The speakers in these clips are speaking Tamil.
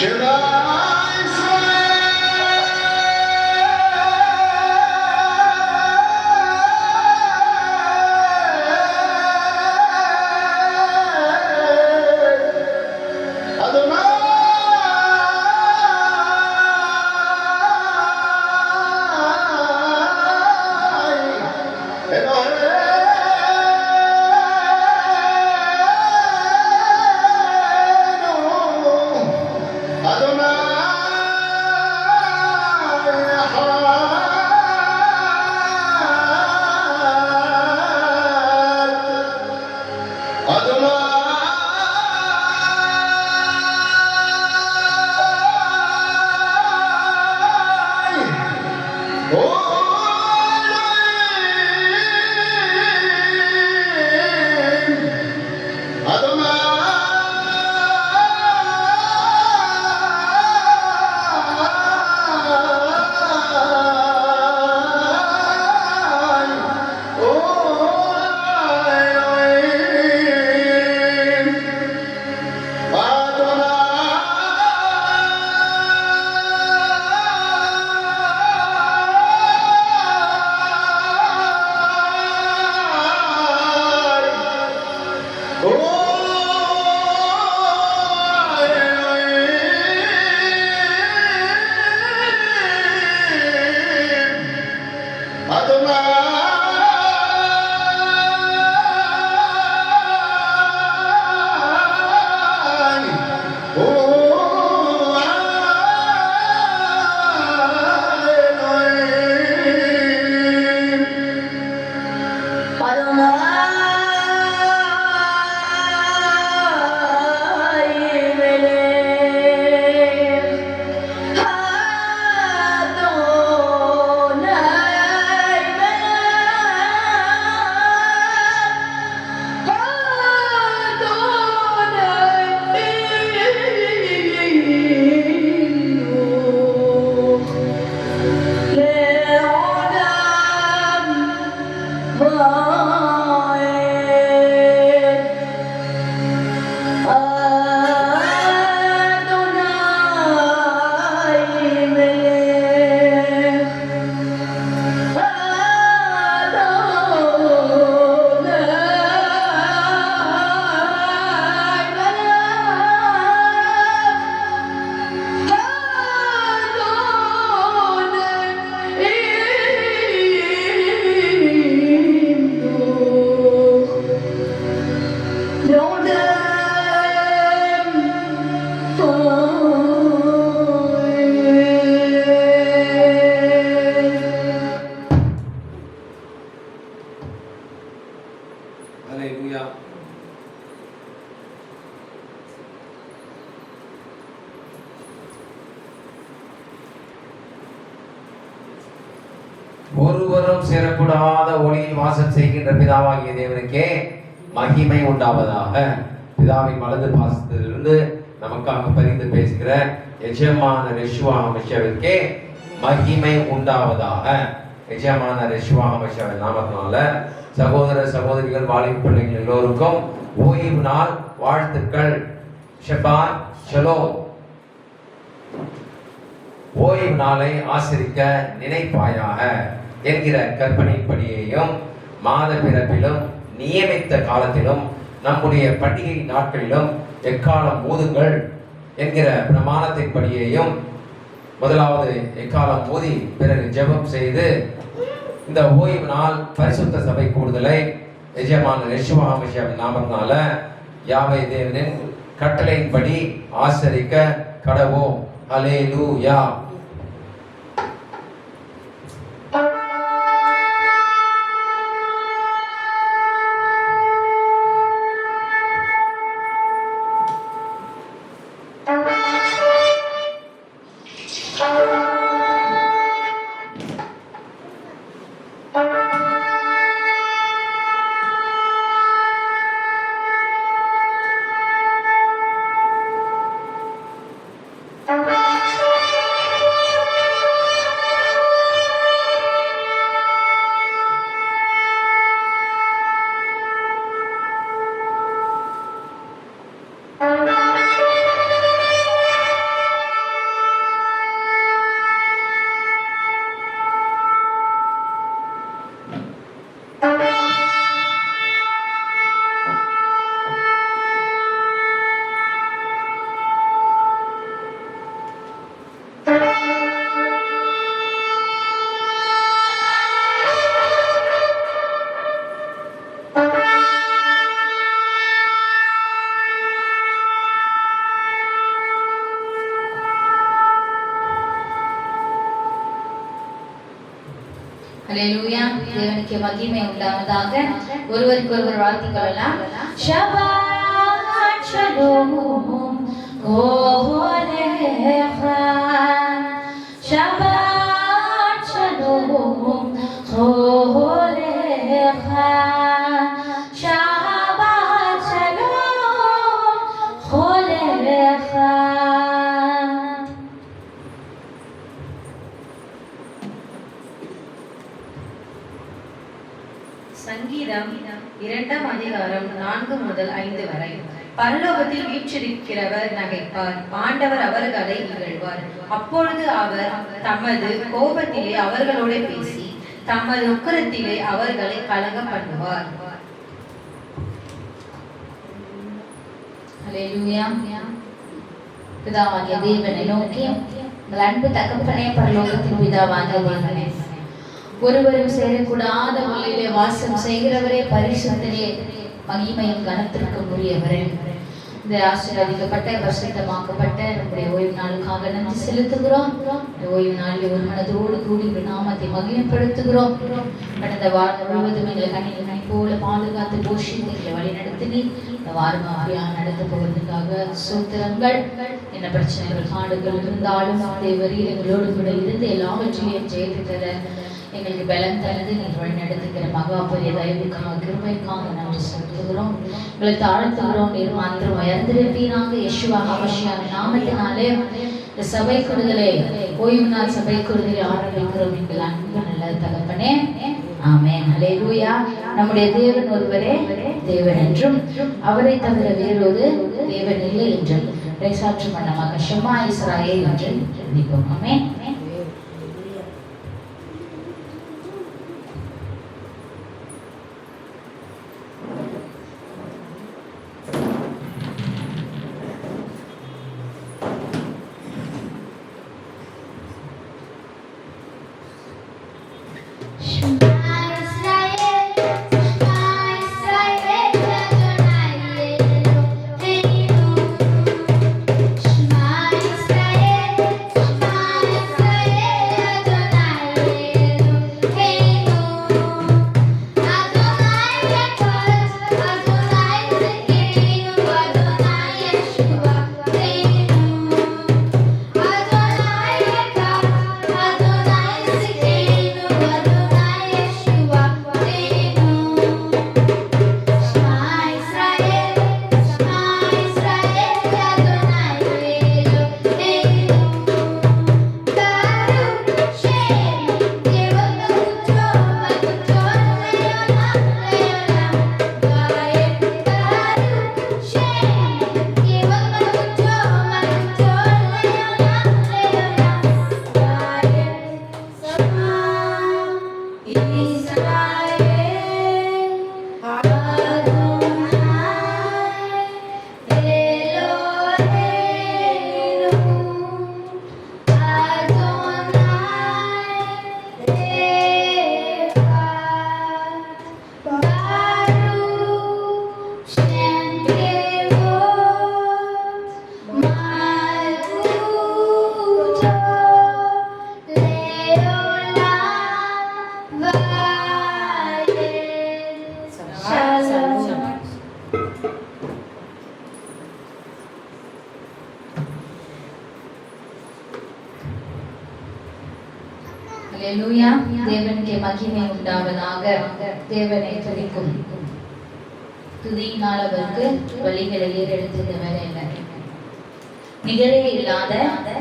Cheers. ஒருவரும் சேரக்கூடாத ஒளியில் வாசம் செய்கின்ற பிதாவாகிய தேவனுக்கே மகிமை உண்டாவதாக பிதாவின் வலது பாசத்திலிருந்து நமக்காக பரிந்து பேசுகிற எஜமான ரிஷுவா அமைச்சருக்கே மகிமை உண்டாவதாக. எஜமான ரிஷுவா அமைச்சர் நாமத்தினால சகோதர சகோதரிகள் வாலிப பிள்ளைகள் எல்லோருக்கும் ஓய்வு நாள் வாழ்த்துக்கள். ஷபா ஷலோ. ஓய்வு நாளை ஆசிரிக்க நினைப்பாயாக என்கிற கற்பனைப்படியையும் மாத பிறப்பிலும் நியமித்த காலத்திலும் நம்முடைய பண்டிகை நாட்களிலும் எக்காலம் ஊதுங்கள் என்கிற பிரமாணத்தின்படியேயும் முதலாவது எக்காலம் ஊதி பிறகு ஜெபம் செய்து இந்த ஓய்வு நாள் பரிசுத்த சபை கூடுதலை எஜமான ரிஷுவாமிஷியாவின் நாமத்தினால யாவை தேவனின் கட்டளையின்படி ஆசரிக்க கடவோம். லூ யா தேவனுக்கு மகிமை உண்டாவதாக ஒருவருக்கு ஒருவர் வாழ்த்திக் கொள்ளலாம் ஓ சங்கீதம் இரண்டாம் அதிகாரம் நான்கு முதல் ஐந்து வரை. பரலோகத்தில் வீற்றிருக்கிறவர் நகைப்பார். ஆண்டவர் அவர்களை இகழ்வார். அப்பொழுது அவர் தமது கோபத்திலே அவர்களோட பேசி தமது உக்கரத்திலே அவர்களை கலங்க பண்ணுவார். பிதாவாகிய தேவனை நோக்கி உங்கள் அன்பு தகப்பனே பரலோகத்தின் பிதாவாகிய தேவனே. ஒருவரும் சேரக்கூடாத மொழியிலே வாசம் செய்கிறவரே பரிசுத்தரே மகிமையும் கனத்திற்கு உரியவரே. இந்த ஆசீர்வதிக்கப்பட்ட வருஷத்தமாக்கப்பட்ட நம்முடைய ஓய்வு நாளுக்காக நன்றி செலுத்துகிறோம். இந்த ஓய்வு நாளில் ஒரு மனதோடு கூடி ஒரு நாமத்தை மகிமைப்படுத்துகிறோம். கடந்த வாரம் முழுவதும் எங்களை கண்ணில் கணி போல பாதுகாத்து போஷித்து எங்களை வழி நடத்தினி இந்த வாரம் அப்படியாக நடத்த போவதற்காக சூத்திரங்கள் என்ன பிரச்சனைகள் காடுகள் இருந்தாலும் தேவரில் எங்களோடு கூட இருந்து எல்லாவற்றையும் ஜெயித்து தர எங்களுக்கு பலம் தருது. நீங்கள் வழி நடத்துகிற மகா பெரிய தயவுக்காக கிருபைக்காக நன்றி செலுத்துகிறோம். உங்களை தாழ்த்துகிறோம். நீர் மாத்திரம் உயர்ந்திருப்பீராக யேசுவா அவசியான நாமத்தினாலே இந்த சபை குடுதலை ஓய்வு நாள் சபை குடுதலை ஆரம்பிக்கிறோம். எங்கள் அன்பு நல்ல தகப்பனே. ஆமென். ஹalleluya. நம்முடைய தேவன் ஒருவரே தேவன் என்றும் அவரை தவிர வேறொரு தேவன் இல்லை என்றும் பிரைசாற்றும் மன்னமாக ஷமா இஸ்ராயே என்று நினைப்போம். ஆமே துதியினால் அவருக்கு வழிகளை ஏறெடுத்தவர் என்ன நிகரே இல்லாத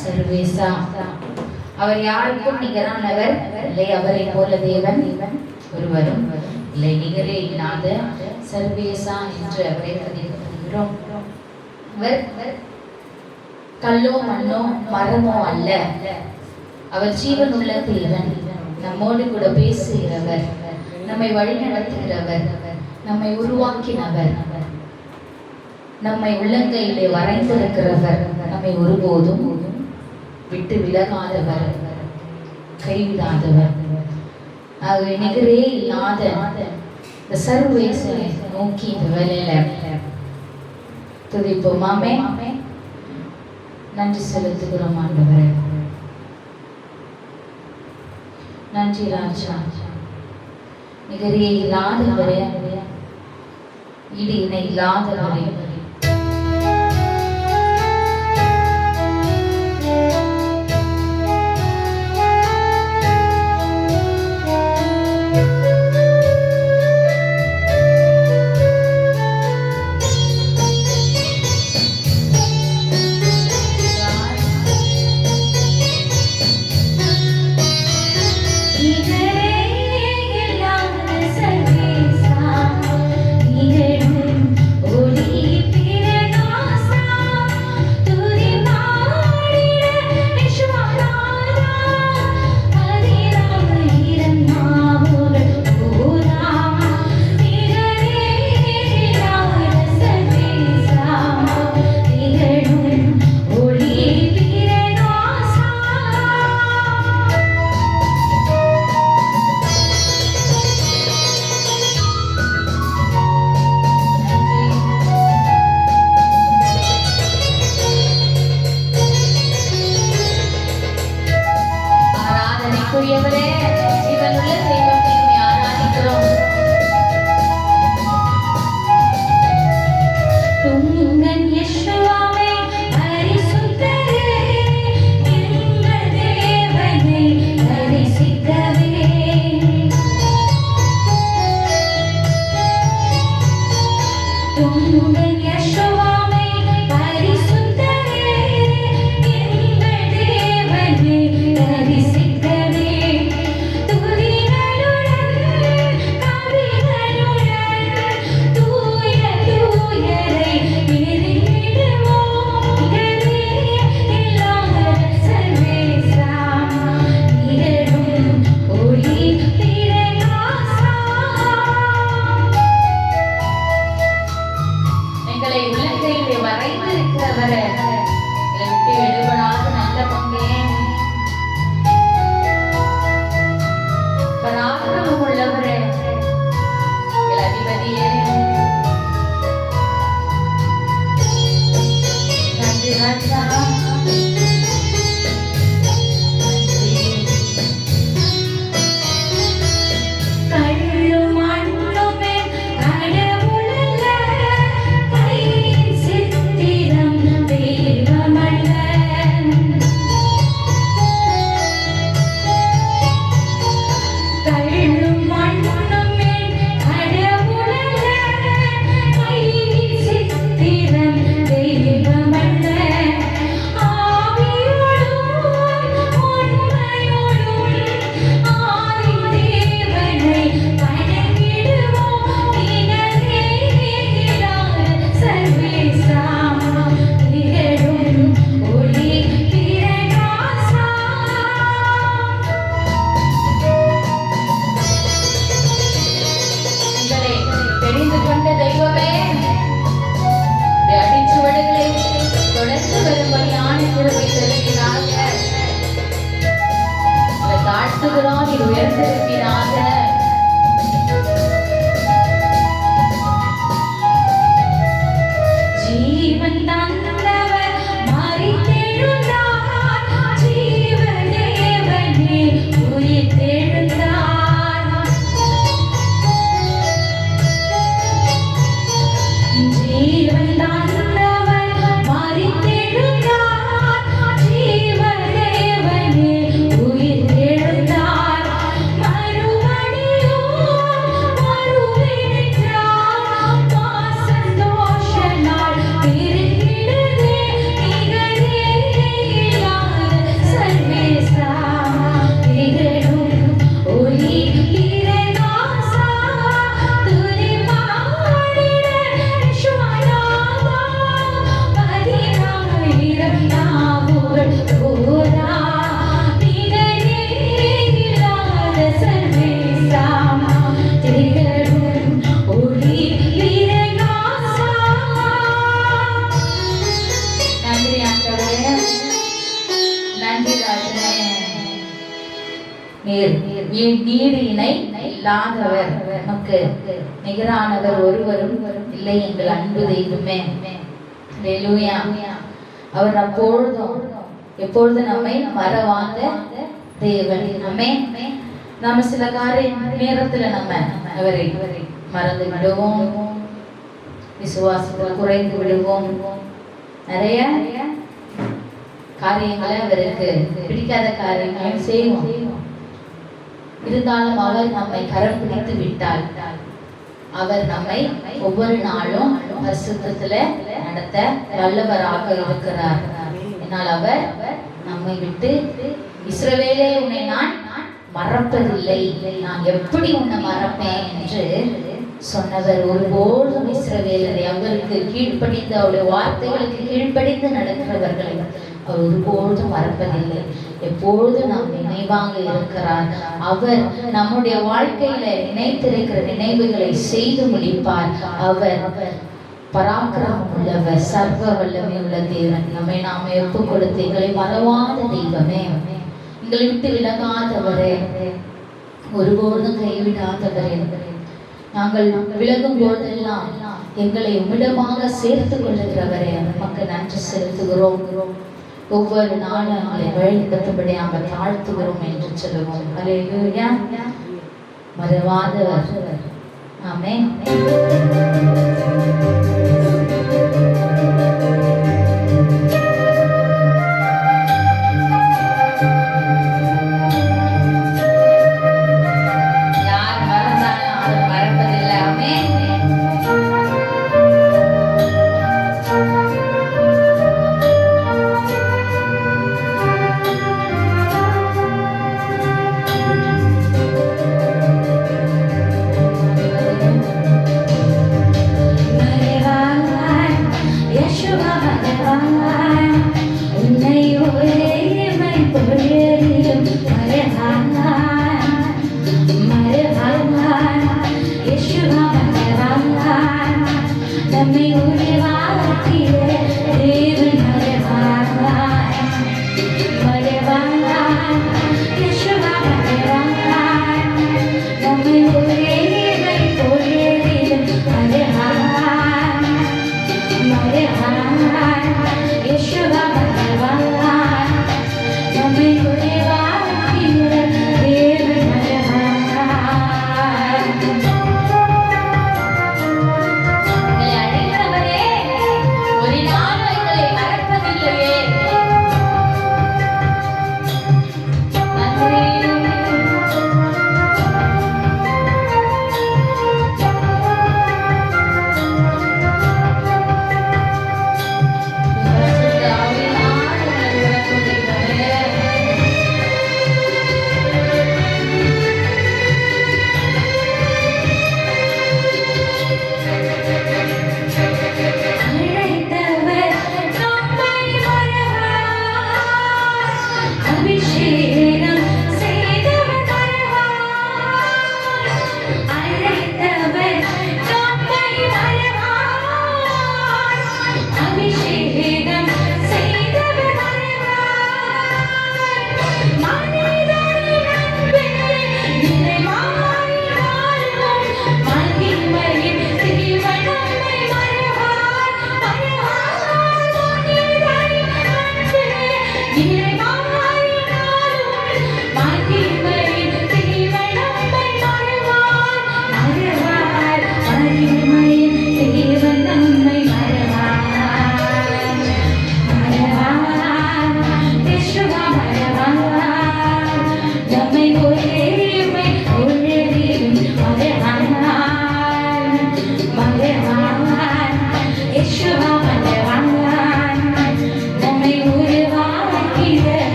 சர்வேசா. அவர் யாருக்கும் நிகரானவர் இல்லை அவரை போல தேவன் ஒருவரும் இல்லை. நிகரே இல்லாத சர்வேசா என்று அவரை பதிவுகிறோம் அவர் கல்லோ மண்ணோ மரமோ அல்ல. அவர் ஜீவனுள்ள தேவன் நம்மோடு கூட பேசுகிறவர். நம்மை வழி வழிநடத்துகிறவர் நம்மை உருவாக்கினவர். நம்மை உள்ளங்கையிலே வரைந்திருக்கிறவர். நம்மை ஒருபோதும் விட்டு விலகாதவர். கைவிடாதவர் ஆகவே நிகரே இல்லாத இந்த சர்வேசனை நோக்கி இந்த வேலையில துதிப்போம். ஆமே நன்றி செலுத்துகிறோம் ஆண்டவரே. நன்றி ராஜா. நிகரே இல்லாதவரே. ഇടി ഇണ ഇല്ലാത്തവരെ இல்லை எங்கள் அன்பு தெய்வமே. ஹalleluya. அவர் அப்பொழுதும் எப்பொழுது நம்மை மறவாத தேவன். நம்மே நாம சில காரிய நேரத்துல நம்ம அவரை மறந்து விடுவோம். விசுவாசத்தில் குறைந்து விடுவோம். நிறைய காரியங்களை அவருக்கு பிடிக்காத காரியங்களை செய்வோம். இருந்தாலும் அவர் நம்மை கரம் பிடித்து விட்டால் அவர் நம்மை ஒவ்வொரு நாளும் பரிசுத்தத்துல நடத்த வல்லவராக இருக்கிறார். என்னால் அவர் நம்மை விட்டு இஸ்ரவேலே உன்னை நான் மறப்பதில்லை. நான் எப்படி உன்னை மறப்பேன் என்று சொன்னவர் ஒருபோதும் இஸ்ரவேலரை அவருக்கு கீழ்ப்படிந்து அவருடைய வார்த்தைகளுக்கு கீழ்ப்படிந்து நடக்கிறவர்களை அவர் ஒருபோதும் மறப்பதில்லை. எப்பொழுதும் நாம் நினைவாக இருக்கிறார். அவர் நம்முடைய வாழ்க்கையில நினைத்திருக்கிற நினைவுகளை செய்து முடிப்பார். அவர் பராக்கிரமம் உள்ளவர் சர்வ வல்லமை உள்ள தேவன். நம்மை நாம் ஒப்பு கொடுத்து எங்களை மறவாத தெய்வமே. எங்களை விட்டு விலகாதவரே. ஒருபோதும் கைவிடாதவரே. நாங்கள் விலகும் போதெல்லாம் எங்களை உமிடமாக சேர்த்து கொள்ளுகிறவரே. நமக்கு நன்றி செலுத்துகிறோம். ஒவ்வொரு நாளும் எங்களை வழிநடத்தும்படி நாங்கள் தாழ்த்துகிறோம் என்று சொல்லுவோம். அல்லேலூயா மறவாதவர். ஆமே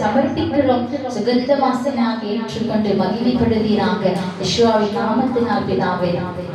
சமர்ப்பிக்கிறோம். சுகந்த வாசனாக ஏற்றுக்கொண்டு மகிமைப்படுவீராக. விஸ்வாவின் நாமத்தினால் பிதாவே. ஆமென்